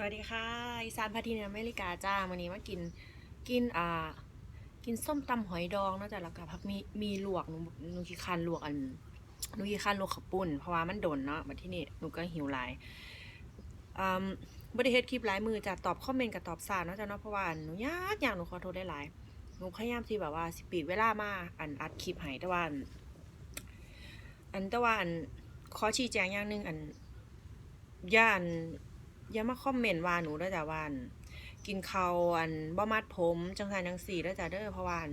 สวัสดีค่ะอีสานพัทินอเมริกาจ้าวันนี้มากินกินอ่ากินส้มตำหอยดองเนอกจากแล้วก็พักมีมีลวกหนูหนูขี้คันลวกอันหนูขี้คันลวกขับปุ่นเพราะว่ามันโดนเนาะมาที่นี่หนูก็หิวหลายอืมบริเฮ็ดคลิปหลายมือจะตอบคอมเมนต์กับตอบสารเนาะจ้ะเนาะเพราะว่าหนูยากอย่างหนูขอโทษได้หลายหนูพยายามที่แบบว่าสิปีดเวลามาอันอัดคลิปให้แต่ว่าอันอันแต่ว่าอันขอชี้แจงอย่างหนึงอันย่าน อย่ามาคอมเมนต์ว่าหนูด้อจ้ะวานกินข้าวอันบ่มัดผมจังซั่นจังซี่ด้อจ้ะเด้อเพราะวาน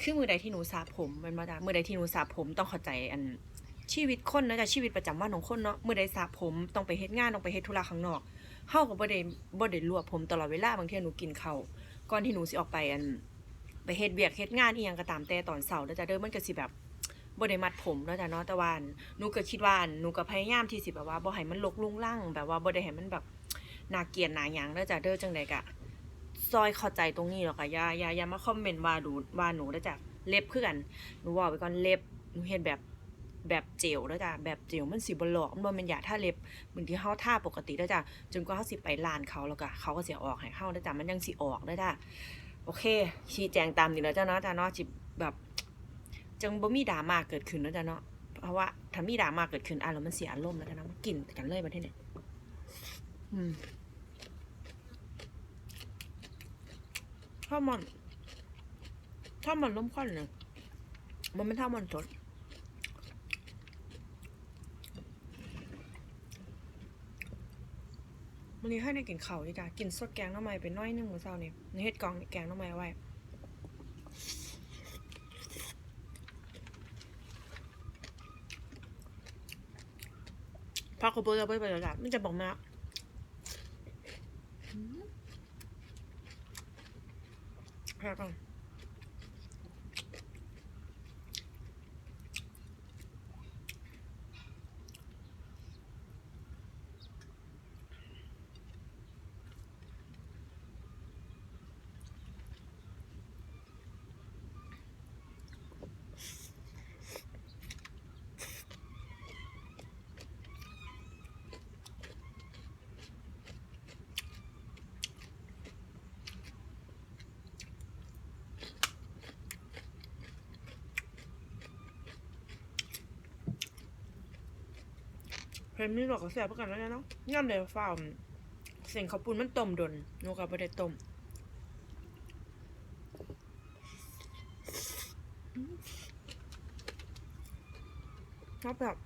คือมือใดที่หนูสระผมแมันบ่จ้ะมือใดที่หนูสระผมต้องเข้าใจอันชีวิตคนนะจ้ะชีวิตประจำวันของคนเนาะมือใดสระผมต้องไปเฮ็ดงานต้องไปเฮ็ดธุระข้างนอกเฮาก็บ่ได้บ่ได้รวบผมตลอดเวลาบางเทีหนูกินข้าวก่อนที่หนูสิออกไปอัน ไปเฮ็ดเวียกเฮ็ดงานอีหยังก็ตามแต่ตอนเช้าเด้อจ้ะเด้อมันก็สิแบบ บ่ได้มัดผมเนาะจ้ะเนาะแต่ว่าอันหนูก็คิดว่านหนูก็พยายามที่สิแบบว่าบ่ให้มันรกรุงรังแบบว่าบ่ได้ให้มันแบบน่าเกลียดน่าหยังเด้อจ้ะเด้อจังไดก็ซอยเข้าใจตรงนี้หรอกค่ะอย่าอย่าอย่ามาคอมเมนต์ว่าดูว่าหนูเด้อจ้ะเล็บคือกันหนูบอกไปก่อนเล็บหนูเฮ็ดแบบแบบเจลเด้อจ้ะแบบเจลมันสิบ่หลอกมันบ่แม่นยาทาเล็บเหมือนที่เฮาทาปกติเด้อจ้ะจนกว่าเฮาสิไปร้านเขาแล้วก็เขาก็สิเออกให้เฮาเด้อจ้ะมันยังสิออกเด้อจ้ะโอเค ชี้แจงตามนี้แล้วจ้าเนาะจ้าเนาะจิแบบ จังบ่มีดราม่าเกิดขึ้นแล้วจ้าเนาะเพราะว่าถ้ามีดราม่าเกิดขึ้นอะแล้วมันเสียอารมณ์แล้วจ้าเนาะมันกินกันเลยประเทศเนี่ยอืมถ้ามันถ้ามันล้มควันเนี่ยมันไม่เท่ามันสดวันนี้ให้ได้กินเข้าดีจ้ะกินสดแกงน้ำไม้ไปน้อยหนึงเมื้อเช้านี่ในเฮ็ดกองแกงน้ำไม้ไว้ พักกระเบื้องไปไปแล้วมันจะบอกมาแค่ก่อน เพลงนี้หลอกก็แสบประกันแล้วนะเนาะย่ำเดี๋ยวฝ้าเสียงข้าวปุ้นมันต้มดนนูกับไม่ได้ต้มชอบแบบ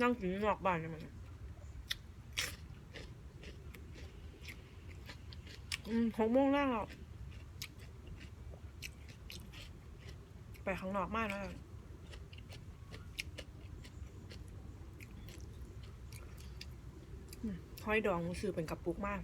นั่งกินนอกบ้านเนี่ยมันอืมหกโมงแรกแล้วไปข้างนอกมากแล้ว ห อยดองรู้สึกเป็นกระปุกมาก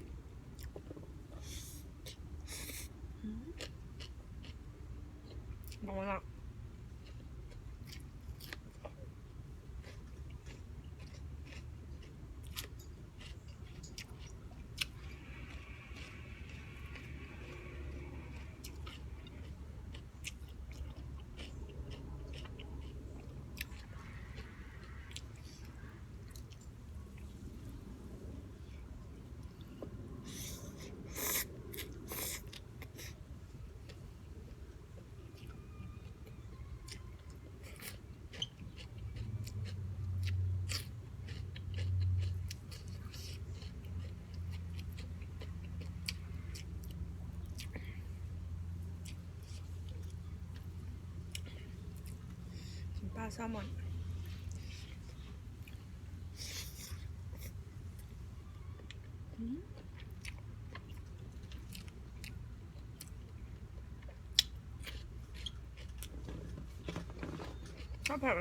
ว่า ปลาแซลมอนชอบแบบ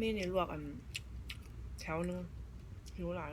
มีนี่ลวกอันแถวนึงหิวหลาย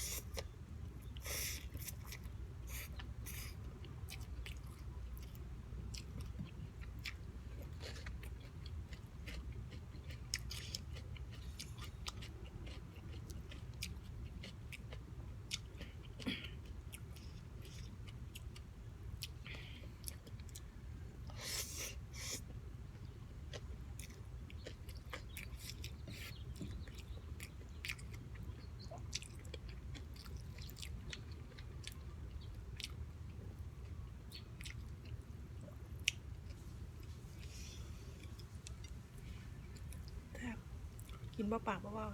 กินบ่ปากบ่เว่า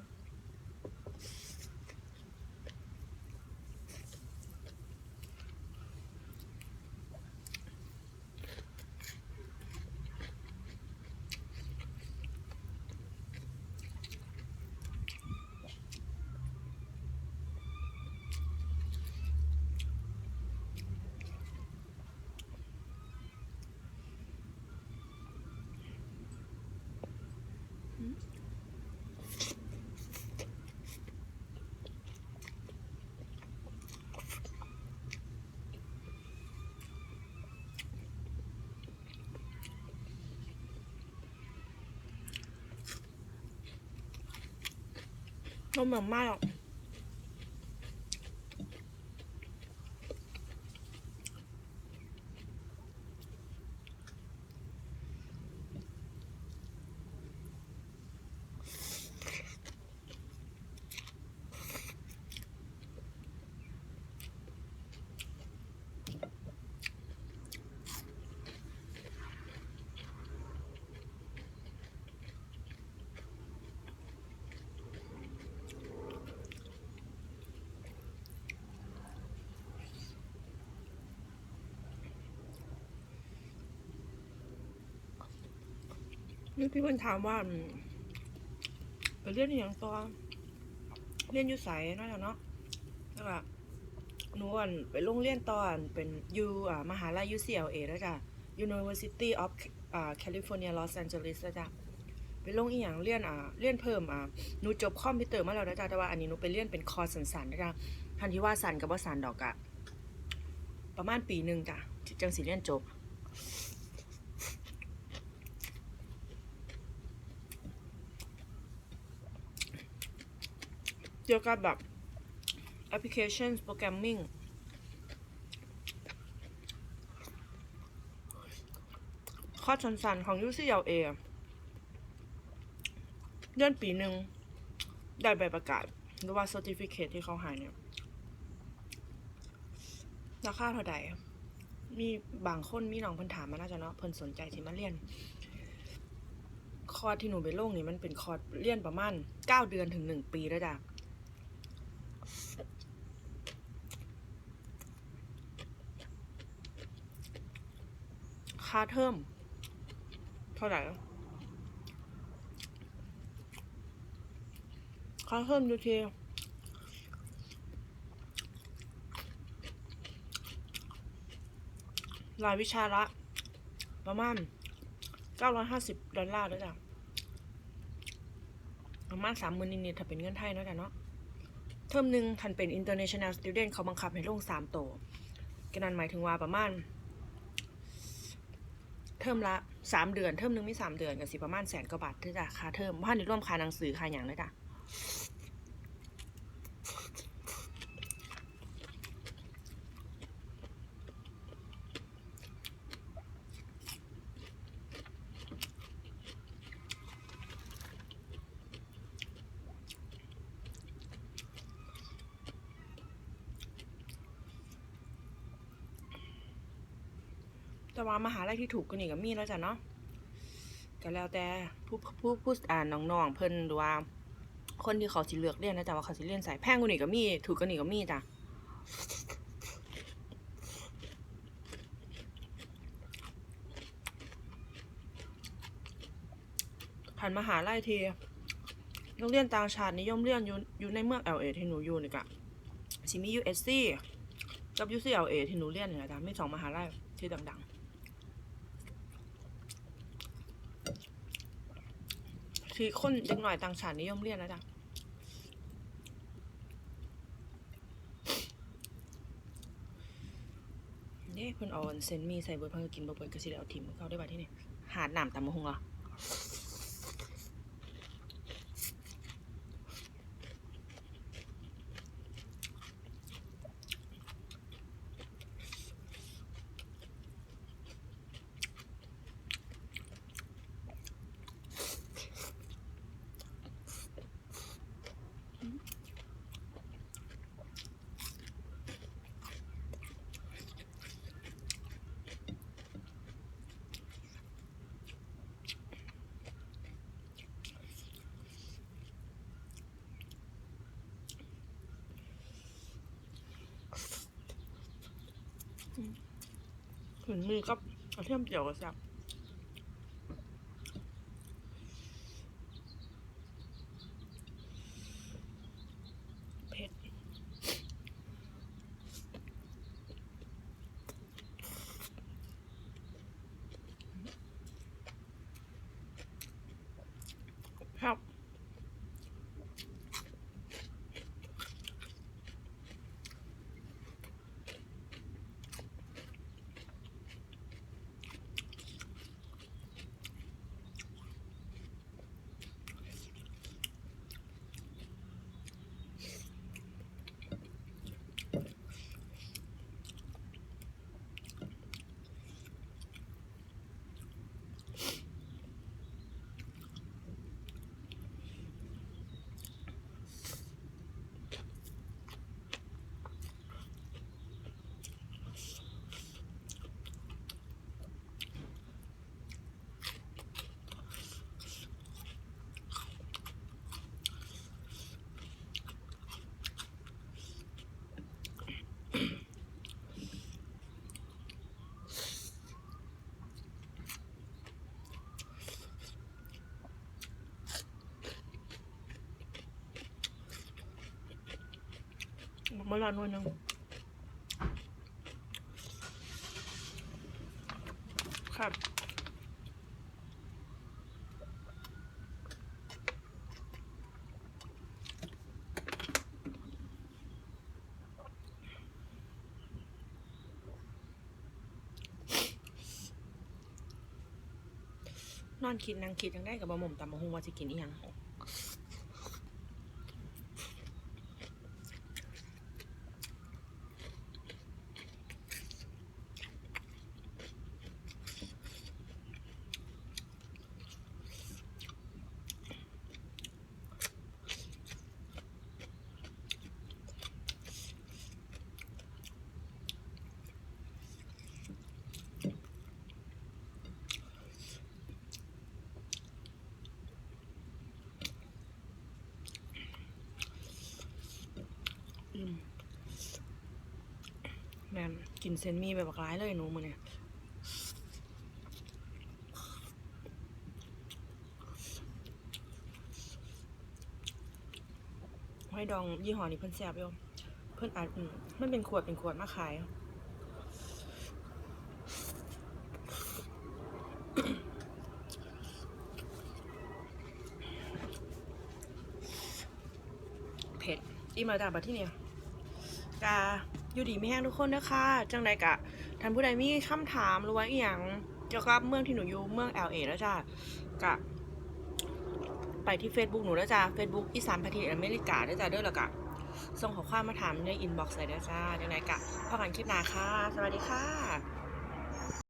ต้มแบ นี่พี่เพิ่นถามว่าอืมไปเรียนอย่างต่อเรียนอยู่ไสนั่นแหละเนาะแล้วก็หนูอะไปโรงเรียนตอนเป็นยูอ่ามหาลัย UCLA แล้วจ้ะ University of อ่า California Los Angeles แล้วจ้ะไปลงอีหยังเรียนอ่าเรียนเพิ่มอ่าหนูจบคอมพิวเตอร์มาแล้วนะจ๊ะแต่ว่าอันนี้หนูไปเรียนเป็นคอร์สสันๆนะจ๊ะทันที่ว่าสันกับว่าสันดอกอะประมาณปีหนึ่งจ้ะจังสิเรียนจบ เกี่ยวกับแบบแอปพลิเคชันโปรแกรมมิ่งข้อสันๆของ UCLA อะเดือนปีหนึ่งได้ใบประกาศ หรือว่า certificate ที่เขาใหายเนี่ย ราคาเท่าใดมีบางคนมีน้องเพิ่นถามมาน่าจะเนาะเพิ่นสนใจที่มาเรียน คอร์สที่หนูไปลงนี่มันเป็นคอร์สเรียนประมาณ 9 เดือนถึง 1 ปีแล้วจ้ะ ค่าเทอมเท่าไหร่ค่าเทอมอยู่ที่รายวิชาละ ประมาณ 950 ดอลลาร์ด้วยจ้ะประมาณสามหมื่นนิดๆถ้าเป็นเงินไทยเนาะจ้ะเนาะ เทอมหนึ่งทันเป็น international student เขาบังคับให้ลงสามโตก็นั่นหมายถึงว่าประมาณ ทอมละสามเดือนเทอมหนึ่งมีสามเดือนกับสิประมาณแสนกว่าบาทที่จะค่าเทอมว่าในร่วมค่าหนังสือค่าอย่างเลยจ้ะ แต่ว่ามหาลัยที่ถูกก็นี่ก็มีแล้วจ้ะเนาะก็แล้วแต่ผู้ผู้ผู้อ่านน้องๆเพิ่นหรือว่า คนที่เขาสิเลือกเรียนนะจ๊ะว่าเขาสิเรียนสายแพงกว่านี่ก็มีถูกกว่านี่ก็มีจ้ะผ่านมหาลัยทีโรงเรียนต่างชาตินิยมเรียนอยู่อยู่ในเมือง LA ที่หนูอยู่นี่กะสิมี USC กับ UCLA ที่หนูเรียนนี่แหละจ้ะมีสองมหาลัยที่ดัง ๆ ที่คนเด็กหน่อยต่างชาตินิยมเรียนนะจ๊ะเนี่ยเพิ่นเอาอันเซนมีใส่เบิร์ดเพิ่นก็กินบ่เบิร์ดก็สิได้เอาทิมเขาได้บัดที่นี่หาดน้ำตำมะฮุงเหรอ เห็นมีกับกระเทียมเจียวก็แซ่บ มะละนวลนึงครับนอนคิดนั่งคิดยังได้กับบะหม่มตำบะฮุงว่าจะกินอีหยัง อืม แม่นกินเซนมีแบบร้ายเลยหนูมือเนี่ยห้อยดองยี่ห้อนี้เพิ่นแซ่บอยู่เพิ่นอาจมันเป็นขวดเป็นขวดมาขายเผ็ดอีมาจาบัดที่เนี่ยกา อยู่ดีไม่แห้งทุกคนนะคะจังใดกะท่านผู้ใดมีคำถามหรือว่าอีหยังเกี่ยวกับเมืองที่หนูอยู่เมือง LA แล้วจ้ะกะ ไปที่ Facebook หนูแล้วจ้ะ Facebook อีสานพัฒน์อเมริกาแล้วจ้ะเด้อแล้วกะส่งข้อความมาถามในอินบ็อกซ์เลยนะจ้าจังใดกะพบกันคลิปหน้าค่ะ สวัสดีค่ะ